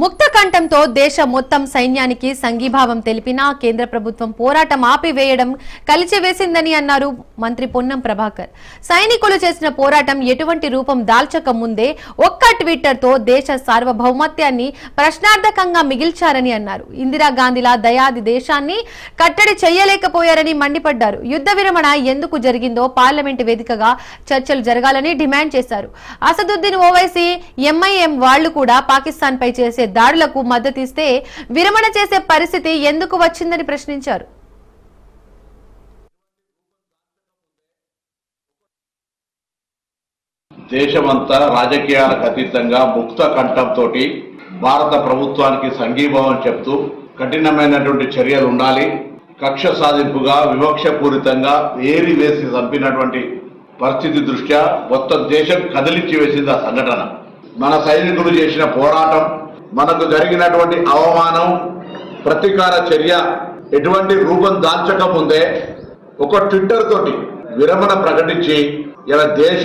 ముక్త కంఠంతో దేశ మొత్తం సైన్యానికి సంఘీభావం తెలిపినా కేంద్ర ప్రభుత్వం పోరాటం ఆపివేయడం కలిచివేసిందని అన్నారు మంత్రి పొన్నం ప్రభాకర్. సైనికులు చేసిన పోరాటం ఎటువంటి రూపం దాల్చక ముందే ఒక్క ట్విట్టర్తో దేశ సార్వభౌమత్యాన్ని ప్రశ్నార్థకంగా మిగిల్చారని అన్నారు. ఇందిరాగాంధీలా దయాది దేశాన్ని కట్టడి చేయలేకపోయారని మండిపడ్డారు. యుద్ధ విరమణ ఎందుకు జరిగిందో పార్లమెంటు వేదికగా చర్చలు జరగాలని డిమాండ్ చేశారు. అసదుద్దీన్ ఓవైసీ ఎంఐఎం వాళ్ళు కూడా పాకిస్తాన్ పై చేసే దాడులకు మద్దతిస్తే విరమణ చేసే పరిస్థితి ఎందుకు వచ్చిందని ప్రశ్నించారు. దేశమంతా రాజకీయాలకు అతీతంగా ముక్త కంఠంతో భారత ప్రభుత్వానికి సంఘీభావం చెప్తూ కఠినమైనటువంటి చర్యలు ఉండాలి కక్ష సాధింపుగా వివక్షపూరితంగా ఏరి వేసి చంపినటువంటి పరిస్థితి దృష్ట్యా మొత్తం దేశం కదిలించి వేసింది ఆ సంఘటన. మన సైనికులు చేసిన పోరాటం మనకు జరిగినటువంటి అవమానం ప్రతీకార చర్య ఎటువంటి రూపం దాల్చకముందే ఒక ట్విట్టర్ తోటి విరమణ ప్రకటించి ఇలా దేశ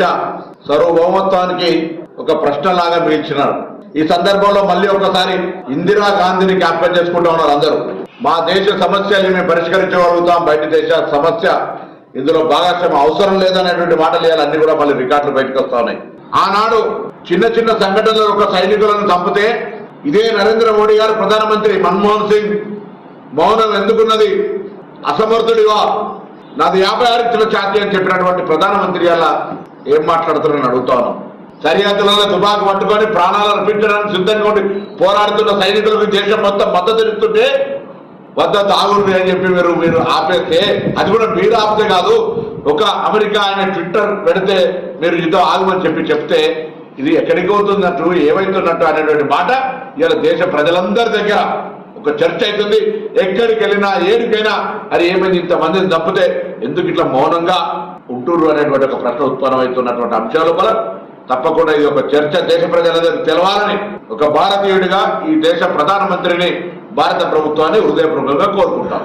సార్వభౌమత్వానికి ఒక ప్రశ్నలాగా మిగిల్చినారు. ఈ సందర్భంలో మళ్ళీ ఒకసారి ఇందిరా గాంధీని జ్ఞాపకం చేసుకుంటా ఉన్నారు అందరూ. మా దేశ సమస్యల్ని మేము పరిష్కరించగలుగుతాం బయట దేశ సమస్య ఇందులో భాగస్వామ్యం అవసరం లేదనేటువంటి మాటలు ఇవాళ అన్ని కూడా మళ్ళీ రికార్డులు బయటకు వస్తా ఉన్నాయి. ఆనాడు చిన్న చిన్న సంఘటనలు ఒక సైనికులను చంపితే ఇదే నరేంద్ర మోడీ గారు ప్రధానమంత్రి మన్మోహన్ సింగ్. మౌనం ఎందుకున్నది? అసమర్థుడిగా నాది యాభై ఆరు ఇచ్చిన ఛాతీ అని చెప్పినటువంటి ప్రధానమంత్రి అలా ఏం మాట్లాడుతున్నారని అడుగుతాను సరిహద్దులలో తుపాకు పట్టుకొని ప్రాణాలను అర్పించడానికి సిద్ధంగా ఉండి పోరాడుతున్న సైనికులకు దేశం మొత్తం మద్దతు ఇస్తుంటే వద్ద తాగుంది అని చెప్పి మీరు మీరు ఆపేస్తే అది కూడా మీరు ఆపితే కాదు ఒక అమెరికా ఆయన ట్విట్టర్ పెడితే మీరు యుద్ధం ఆగమని చెప్పి చెప్తే ఇది ఎక్కడికి అవుతున్నట్టు ఏమైతున్నట్టు అనేటువంటి మాట ఇలా దేశ ప్రజలందరి దగ్గర ఒక చర్చ అవుతుంది. ఎక్కడికి వెళ్ళినా ఏడికైనా అది ఏమైంది ఇంతమందిని తప్పితే ఎందుకు ఇట్లా మౌనంగా ఉంటుర్రు అనేటువంటి ఒక ప్రశ్న ఉత్పన్నమవుతున్నటువంటి అంశాల వల్ల తప్పకుండా ఇది ఒక చర్చ దేశ ప్రజలందరికీ తెలవాలని ఒక భారతీయుడిగా ఈ దేశ ప్రధానమంత్రిని భారత ప్రభుత్వాన్ని హృదయపూర్వకంగా కోరుకుంటాం.